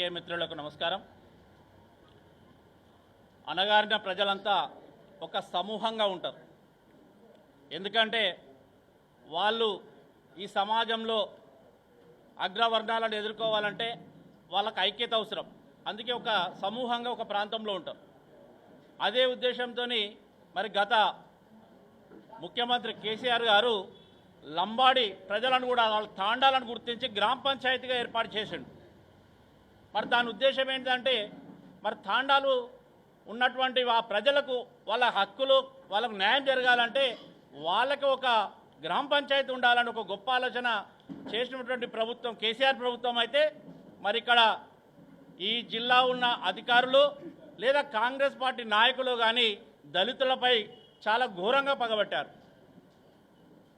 పాత్రికేయ మిత్రులకు నమస్కారం. అనగారిన ప్రజలంతా ఒక సమూహంగా ఉంటారు. ఎందుకంటే వాళ్ళు ఈ సమాజంలో అగ్రవర్ణాలను ఎదుర్కోవాలంటే వాళ్ళకి ఐక్యత అవసరం. అందుకే ఒక సమూహంగా ఒక ప్రాంతంలో ఉంటారు అదే ఉద్దేశంతో మరి గత ముఖ్యమంత్రి కేసీఆర్ గారు లంబాడి ప్రజలను కూడా వాళ్ళ తాండాలను గుర్తించి గ్రామ పంచాయతీగా ఏర్పాటు చేసిండు. మరి దాని ఉద్దేశం ఏంటంటే మరి తాండాలు ఉన్నటువంటి ఆ ప్రజలకు వాళ్ళ హక్కులు వాళ్ళకు న్యాయం జరగాలంటే వాళ్ళకి ఒక గ్రామ పంచాయతీ ఉండాలని ఒక గొప్ప ఆలోచన చేసినటువంటి ప్రభుత్వం కేసీఆర్ ప్రభుత్వం అయితే మరి ఇక్కడ ఈ జిల్లా ఉన్న అధికారులు లేదా కాంగ్రెస్ పార్టీ నాయకులు కానీ దళితులపై చాలా ఘోరంగా పగబట్టారు.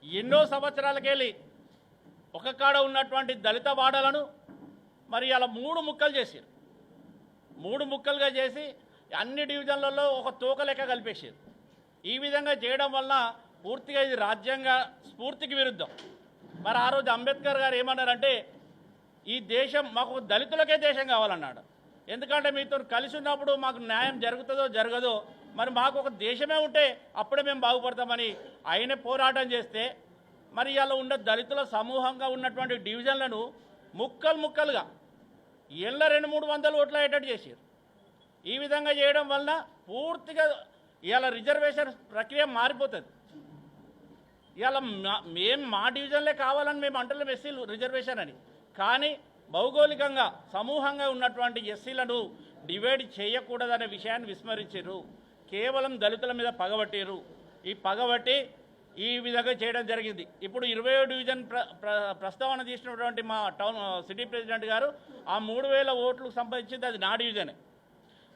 ఎన్నో సంవత్సరాలకెళ్ళి ఒక కాడ ఉన్నటువంటి దళిత వాడలను మరి అలా మూడు ముక్కలు చేసారు మూడు ముక్కలుగా చేసి అన్ని డివిజన్లలో ఒక తోక లెక్క కలిపేసారు ఈ విధంగా చేయడం వలన పూర్తిగా ఇది రాజ్యాంగ స్ఫూర్తికి విరుద్ధం. మరి ఆ రోజు అంబేద్కర్ గారు ఏమన్నారంటే ఈ దేశం మాకు దళితులకే దేశం కావాలన్నాడు. ఎందుకంటే మీతో కలిసి ఉన్నప్పుడు మాకు న్యాయం జరుగుతుందో జరగదో మరి మాకు ఒక దేశమే ఉంటే అప్పుడే మేము బాగుపడతామని ఆయనే పోరాటం చేస్తే మరి ఇలా ఉన్న దళితుల సమూహంగా ఉన్నటువంటి డివిజన్లను ముక్కలు ముక్కలుగా ఇళ్ళ రెండు మూడు వందల ఓట్లు అయ్యేటట్టు చేశారు. ఈ విధంగా చేయడం వలన పూర్తిగా ఇవాళ రిజర్వేషన్ ప్రక్రియ మారిపోతుంది. ఇవాళ మేం మా డివిజన్లే కావాలని మేము అంటలేం ఎస్సీలు రిజర్వేషన్ అని. కానీ భౌగోళికంగా సమూహంగా ఉన్నటువంటి ఎస్సీలను డివైడ్ చేయకూడదనే విషయాన్ని విస్మరించారు. కేవలం దళితుల మీద పగబట్టారు ఈ పగబట్టి ఈ విధంగా చేయడం జరిగింది. ఇప్పుడు ఇరవై డివిజన్ ప్ర ప్ర- ప్రస్తావన తీసినటువంటి మా టౌన్ సిటీ ప్రెసిడెంట్ గారు ఆ మూడు వేల ఓట్లు సంపాదించింది అది నా డివిజనే.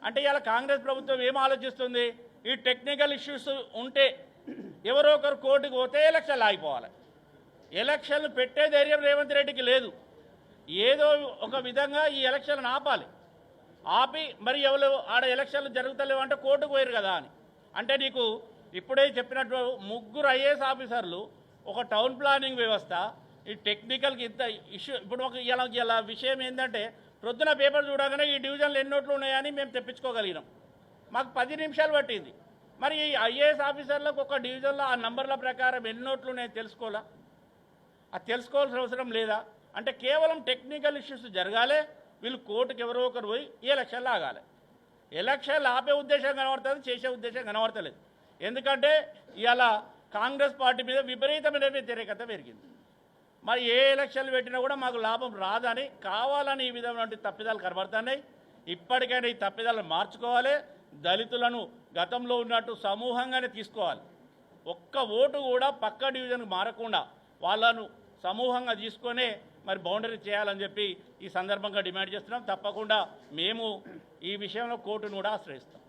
అంటే ఇలా కాంగ్రెస్ ప్రభుత్వం ఏం ఆలోచిస్తుంది? ఈ టెక్నికల్ ఇష్యూస్ ఉంటే ఎవరో ఒకరు కోర్టుకు పోతే ఎలక్షన్లు ఆగిపోవాలి. ఎలక్షన్లు పెట్టే ధైర్యం రేవంత్ రెడ్డికి లేదు. ఏదో ఒక విధంగా ఈ ఎలక్షన్లను ఆపాలి. ఆపి మరి ఎవరు ఆడ ఎలక్షన్లు జరుగుతలేవు అంటే కోర్టుకు పోయారు కదా అని. అంటే నీకు ఇప్పుడే చెప్పినట్టు ముగ్గురు ఐఏఎస్ ఆఫీసర్లు ఒక టౌన్ ప్లానింగ్ వ్యవస్థ ఈ టెక్నికల్కి ఇంత ఇష్యూ ఇప్పుడు ఒక ఇలా ఇలా విషయం ఏంటంటే ప్రొద్దున పేపర్ చూడగానే ఈ డివిజన్లు ఎన్ని నోట్లు ఉన్నాయని మేము తెప్పించుకోగలిగినాం. మాకు పది నిమిషాలు పట్టింది. మరి ఈ ఐఏఎస్ ఆఫీసర్లకు ఒక డివిజన్లో ఆ నంబర్ల ప్రకారం ఎన్ని నోట్లు ఉన్నాయో తెలుసుకోవాలా? అది తెలుసుకోవాల్సిన అవసరం లేదా? అంటే కేవలం టెక్నికల్ ఇష్యూస్ జరగాలి వీళ్ళు కోర్టుకు ఎవరో ఒకరు పోయి ఈ ఎలక్షన్లు ఆగాలి ఎలక్షన్లు ఆపే ఉద్దేశం కనబడుతుంది చేసే ఉద్దేశం కనబడతలేదు. ఎందుకంటే ఇవాళ కాంగ్రెస్ పార్టీ మీద విపరీతమైన వ్యతిరేకత పెరిగింది. మరి ఏ ఎలక్షన్లు పెట్టినా కూడా మాకు లాభం రాదని కావాలని ఈ విధమైనటువంటి తప్పిదాలు కనబడుతున్నాయి. ఇప్పటికైనా ఈ తప్పిదాలను మార్చుకోవాలి. దళితులను గతంలో ఉన్నట్టు సమూహంగానే తీసుకోవాలి. ఒక్క ఓటు కూడా పక్క డివిజన్కి మారకుండా వాళ్ళను సమూహంగా తీసుకొనే మరి బౌండరీ చేయాలని చెప్పి ఈ సందర్భంగా డిమాండ్ చేస్తున్నాం. తప్పకుండా మేము ఈ విషయంలో కోర్టును కూడా ఆశ్రయిస్తాం.